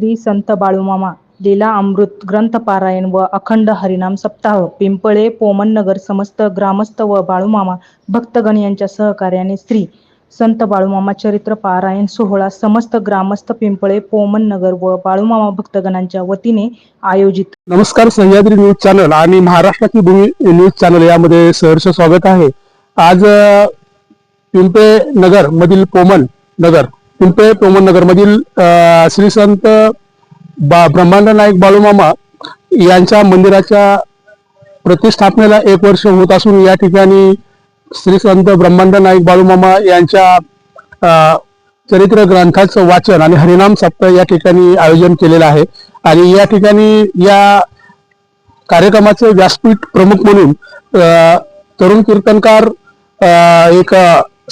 श्री संत बाळूमामा लीला अमृत ग्रंथ पारायण व अखंड हरिनाम सप्ताह पिंपळे पोमननगर समस्त ग्रामस्थ व बाळूमामा भक्तगण यांच्या सहकार्याने श्री संत बाळूमामा चरित्र पारायण सोहळा समस्त ग्रामस्थ पिंपळे पोमन नगर व बाळूमामा भक्तगणांच्या वतीने आयोजित नमस्कार सह्याद्री न्यूज चॅनल आणि महाराष्ट्राची भूमी न्यूज चॅनल यामध्ये सहर्ष स्वागत आहे. आज पिंपळे नगर मधील पोमन नगर पिंपळे पोमन श्री संत बा ब्रह्मांड नाईक बाळूमामा यांच्या मंदिराच्या प्रतिष्ठापनेला एक वर्ष होत असून या ठिकाणी श्री संत ब्रह्मांड नाईक बाळूमामा यांच्या चरित्र ग्रंथाचं वाचन आणि हरिनाम सप्ताह या ठिकाणी आयोजन केलेलं आहे. आणि या ठिकाणी या कार्यक्रमाचे व्यासपीठ प्रमुख म्हणून तरुण कीर्तनकार एक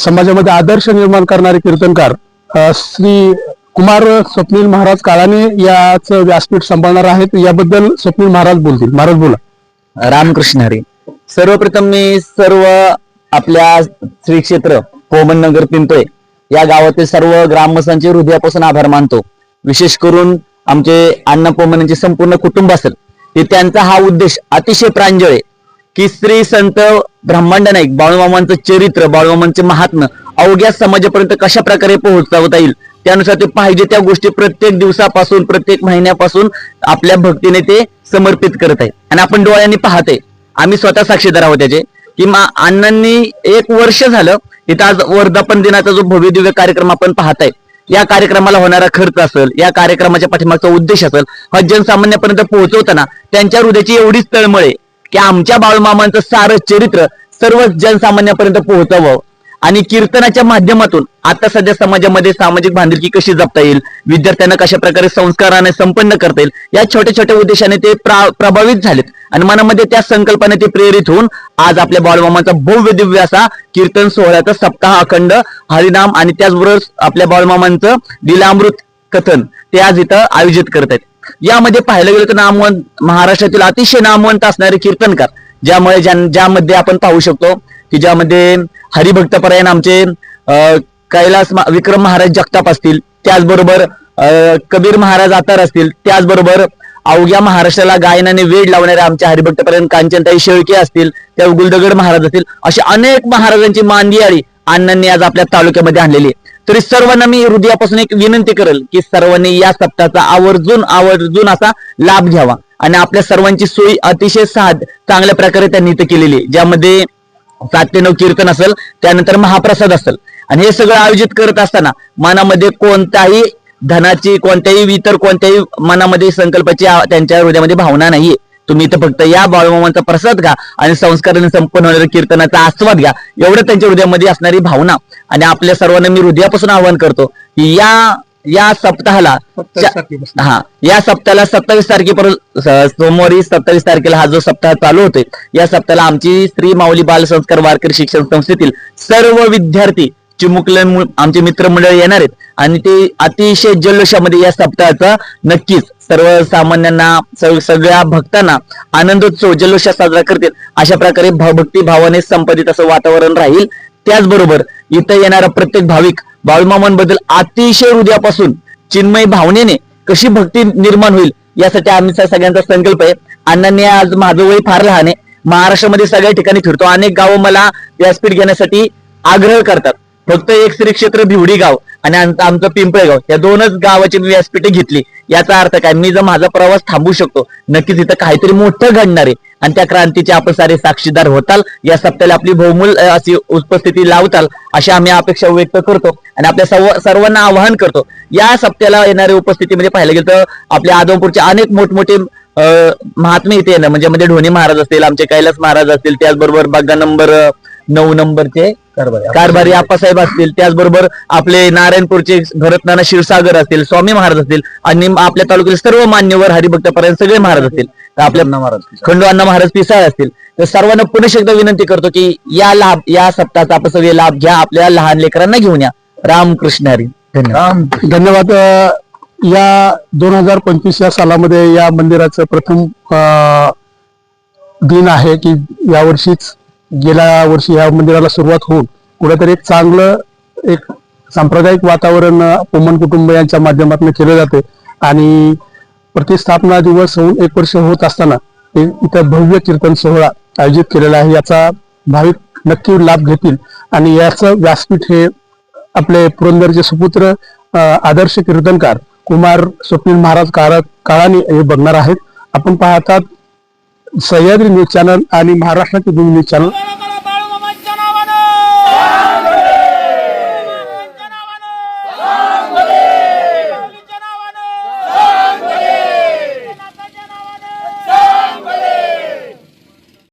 समाजामध्ये आदर्श निर्माण करणारे कीर्तनकार श्री कुमार स्वप्नील महाराज काळाने याच व्यासपीठ सांभाळणार आहेत. याबद्दल स्वप्नील महाराज बोलतील. महाराज बोला. रामकृष्ण हरी. सर्वप्रथम मी सर्व आपल्या श्री क्षेत्र पोमन नगर पिंपळे या गावातील सर्व ग्रामस्थांचे हृदयापासून आभार मानतो. विशेष करून आमचे अण्णा पोमन यांचे संपूर्ण कुटुंब असेल ते त्यांचा हा उद्देश अतिशय प्रांजळ आहे की श्री संत ब्रह्मांड नाईक बाळूमामांचं चरित्र बाळूमामांचे महात्म अवघ्या समाजापर्यंत कशा प्रकारे पोहोचवता येईल त्यानुसार ते पाहिजे त्या गोष्टी प्रत्येक दिवसापासून प्रत्येक महिन्यापासून आपल्या भक्तीने ते समर्पित करत आहे. आणि आपण डोळ्यांनी पाहते आम्ही स्वतः साक्षीदार आहोत त्याचे. की मा अण्णांनी एक वर्ष झालं इथं आज वर्धापन दिनाचा जो भव्य दिव्य कार्यक्रम आपण पाहताय या कार्यक्रमाला होणारा खर्च असेल या कार्यक्रमाच्या पाठीमागचा उद्देश असेल हा जनसामान्यापर्यंत पोहोचवताना त्यांच्या हृदयाची एवढीच तळमळ आहे की आमच्या बाळूमामांचं सारं चरित्र सर्व जनसामान्यापर्यंत पोहोचावं. आणि कीर्तनाच्या माध्यमातून आता सध्या समाजामध्ये सामाजिक बांधिलकी कशी जपता येईल विद्यार्थ्यांना कशा प्रकारे संस्काराने संपन्न करता येईल या छोट्या छोट्या उद्देशाने ते प्रभावित झालेत. आणि मनामध्ये त्या संकल्पाने ते प्रेरित होऊन आज आपल्या बाळूमामाचा भव्य दिव्य असा कीर्तन सोहळ्याचा सप्ताह अखंड हरिनाम आणि त्याचबरोबर आपल्या बाळमामांचं लिलामृत कथन ते आज इथं आयोजित करत आहेत. यामध्ये पाहायला गेलं तर नामवंत महाराष्ट्रातील अतिशय नामवंत असणारे कीर्तनकार ज्यामुळे ज्यामध्ये आपण पाहू शकतो की ज्यामध्ये हरिभक्तपरायण आमचे अं, कैलास विक्रम महाराज जगताप असतील त्याचबरोबर अं, कबीर महाराज आतार असतील त्याचबरोबर अवघ्या महाराष्ट्राला गायनाने वेळ लावणारे आमच्या हरिभक्तपरायण कांचनताई शेळके असतील त्या गुलदगड महाराज असतील अशा अनेक महाराजांची मांदियाळी अण्णांनी आज आपल्या तालुक्यामध्ये आणलेली तरी सर्वांना मी हृदयापासून एक विनंती करेल की सर्वांनी या सप्ताहाचा आवर्जून आवर्जून असा लाभ घ्यावा. आणि आपल्या सर्वांची सोयी अतिशय साध चांगल्या प्रकारे त्यांनी इथं केलेली ज्यामध्ये सात ते नऊ कीर्तन असेल त्यानंतर महाप्रसाद असेल. आणि हे सगळं आयोजित करत असताना मनामध्ये कोणताही धनाची कोणत्याही इतर कोणत्याही मनामध्ये संकल्पाची त्यांच्या हृदयामध्ये भावना नाहीये. तुम्ही इथं फक्त या बाळूमामांचा प्रसाद घ्या आणि संस्काराने संपन्न होणाऱ्या कीर्तनाचा आस्वाद घ्या. एवढं त्यांच्या हृदयामध्ये असणारी भावना. आणि आपल्या सर्वांना मी हृदयापासून आवाहन करतो की या या सप्ताहाला चा- हा या सप्ताहाला सत्तावीस तारखेपर्यंत स- सोमवारी सत्तावीस तारखेला हा जो सप्ताह चालू होतोय या सप्ताहाला आमची श्री माऊली बाल संस्कार वारकरी शिक्षण संस्थेतील सर्व विद्यार्थी चिमुकले मु- आमचे मित्रमंडळ येणार आहेत. आणि ते अतिशय जल्लोषामध्ये या सप्ताहाचा नक्कीच सर्वसामान्यांना सग- सगळ्या भक्तांना आनंदोत्सव जल्लोषात साजरा करतील. अशा प्रकारे भ- भक्ती भावाने संपदित असं वातावरण राहील. त्याचबरोबर इथं येणारा प्रत्येक भाविक बाळूमामांबद्दल अतिशय हृदयापासून चिन्मय भावनेने कशी भक्ती निर्माण होईल यासाठी आमचा सगळ्यांचा संकल्प आहे. अण्णांनी आज माझं वय फार लहान आहे. महाराष्ट्रामध्ये सगळ्या ठिकाणी फिरतो. अनेक गावं मला व्यासपीठ घेण्यासाठी आग्रह करतात. फक्त एक श्री क्षेत्र भिवडी गाव. आणि आमचं आमचं या दोनच गावाची मी व्यासपीठे घेतली. याचा अर्थ काय? मी जर माझा प्रवास थांबू शकतो नक्कीच इथं काहीतरी मोठं घडणार आहे. आणि त्या क्रांतीचे आपण सारे साक्षीदार होताल या सप्त्याला आपली बहुमूल अशी उपस्थिती लावताल अशी आम्ही अपेक्षा व्यक्त करतो आणि आपल्या सर्व सर्वांना आवाहन करतो. या सप्त्याला येणाऱ्या उपस्थितीमध्ये पाहिलं गेलं तर आपल्या आदमपूरचे अनेक मोठमोठे महात्मे इथे येणार म्हणजे म्हणजे ढोणी महाराज असतील आमचे कैलास महाराज असतील त्याचबरोबर बग्गा नंबर नऊ नंबरचे कारभारी. आप्पासाहेब असतील त्याचबरोबर आपले नारायणपूरचे भरतनाना क्षीरसागर असतील स्वामी महाराज असतील आणि आपल्या तालुक्यातील सर्व मान्यवर हरिभक्तपर्यंत सगळे महाराज असतील. तर आपल्या खंडू अण्णा महाराज पिसाळ असतील. तर सर्वांना पुन्हा एकदा विनंती करतो की या लाभ या सप्ताहाचा आपण सगळे लाभ घ्या आपल्या लहान लेकरांना घेऊन या. रामकृष्ण हरी. धन्यवाद. धन्यवाद. या दोन हजार पंचवीस या सालामध्ये या मंदिराचं प्रथम दिन आहे की यावर्षीच गेल्या वर्षी ह्या मंदिराला सुरुवात होऊन कुठेतरी एक चांगलं एक सांप्रदायिक वातावरण पोमन कुटुंब यांच्या माध्यमातून केलं जाते. आणि प्रतिस्थापना दिवस होऊन एक वर्ष होत असताना हे इथं भव्य कीर्तन सोहळा आयोजित केलेला आहे. याचा भाविक नक्की लाभ घेतील. आणि याचं व्यासपीठ हे आपले पुरंदरचे सुपुत्र आदर्श कीर्तनकार कुमार स्वप्नील महाराज काळा काळाने हे बघणार आहेत. आपण पाहतात सह्याद्री न्यूज चॅनल आणि महाराष्ट्राचे दोन न्यूज चॅनल.